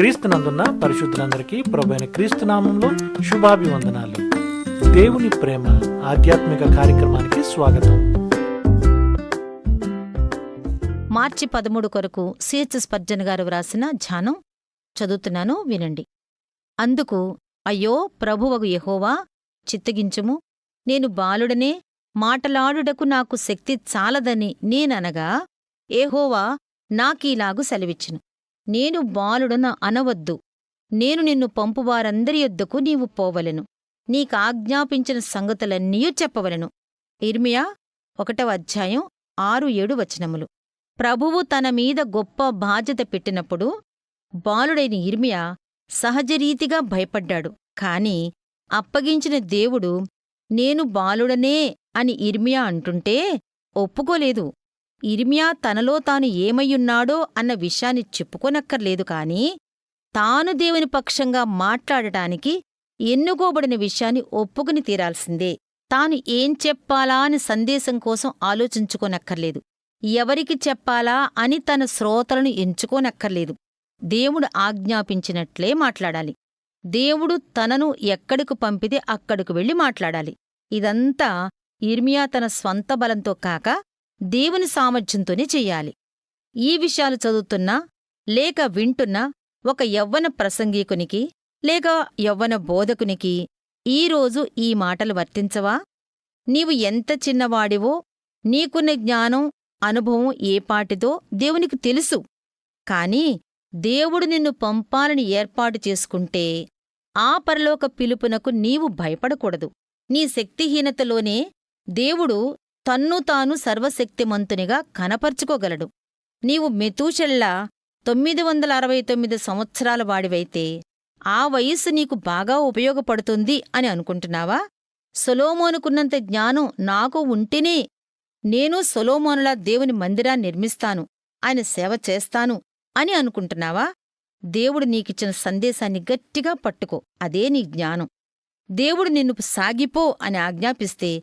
క్రీస్తునందున్న పరిశుద్ధులందరికీ ప్రభైన క్రీస్తు నామంలో శుభాభివందనాలు. దేవుని ప్రేమ ఆధ్యాత్మిక కార్యక్రమానికి స్వాగతం. మార్చి పదమూడు కొరకు సిహెచ్ స్పర్జన్ గారు వ్రాసిన ధ్యానం చదువుతున్నాను వినండి. అందుకు అయ్యో ప్రభువగు యహోవా చిత్తగించుము. నేను బాలుడనే మాటలాడుటకు నాకు శక్తి చాలదని నేననగా ఏహోవా నాకీలాగు సెలవిచ్చును. నేను బాలుడన అనవద్దు. నేను నిన్ను పంపువారందరి యొద్దకు నీవు పోవలెను. నీకాజ్ఞాపించిన సంగతులన్నీయూ చెప్పవలెను. ఇర్మియా ఒకటవ అధ్యాయం ఆరు ఏడు వచనములు. ప్రభువు తన మీద గొప్ప బాధ్యత పెట్టినప్పుడు బాలుడైన ఇర్మియా సహజరీతిగా భయపడ్డాడు. కాని అప్పగించిన దేవుడు నేను బాలుడనే అని ఇర్మియా అంటుంటే ఒప్పుకోలేదు. ఇర్మియా తనలో తాను ఏమయ్యున్నాడో అన్న విషయాన్ని చెప్పుకోనక్కర్లేదు కాని తాను దేవుని పక్షంగా మాట్లాడటానికి ఎన్నుకోబడిన విషయాన్ని ఒప్పుకుని తీరాల్సిందే. తాను ఏం చెప్పాలా అని సందేశం కోసం ఆలోచించుకోనక్కర్లేదు. ఎవరికి చెప్పాలా అని తన శ్రోతలను ఎంచుకోనక్కర్లేదు. దేవుడు ఆజ్ఞాపించినట్లే మాట్లాడాలి. దేవుడు తనను ఎక్కడికి పంపితే అక్కడికి వెళ్ళి మాట్లాడాలి. ఇదంతా ఇర్మియా తన స్వంత బలంతో కాక దేవుని సామర్థ్యంతోనే చెయ్యాలి ఈ విషయాలు చదువుతున్నా లేక వింటున్నా ఒక యవ్వన ప్రసంగీకునికి లేక యవ్వన బోధకునికి ఈరోజు ఈ మాటలు వర్తించవా? నీవు ఎంత చిన్నవాడివో నీకున్న జ్ఞానం అనుభవం ఏపాటిదో దేవునికి తెలుసు. కాని దేవుడు నిన్ను పంపాలని ఏర్పాటు చేసుకుంటే ఆ పరలోక పిలుపునకు నీవు భయపడకూడదు. నీ శక్తిహీనతలోనే దేవుడు తన్ను తాను సర్వశక్తిమంతునిగా కనపరుచుకోగలడు. నీవు మెతూషెల్లా తొమ్మిది వందల అరవై తొమ్మిది సంవత్సరాల వాడివైతే ఆ వయస్సు నీకు బాగా ఉపయోగపడుతుంది అని అనుకుంటున్నావా? సొలోమోనుకున్నంత జ్ఞానం నాకు ఉంటేనే నేను సొలోమోనులా దేవుని మందిరాన్ని నిర్మిస్తాను ఆయన సేవ చేస్తాను అని అనుకుంటున్నావా? దేవుడు నీకిచ్చిన సందేశాన్ని గట్టిగా పట్టుకో అదే నీ జ్ఞానం. దేవుడు నిన్ను సాగిపో అని ఆజ్ఞాపిస్తే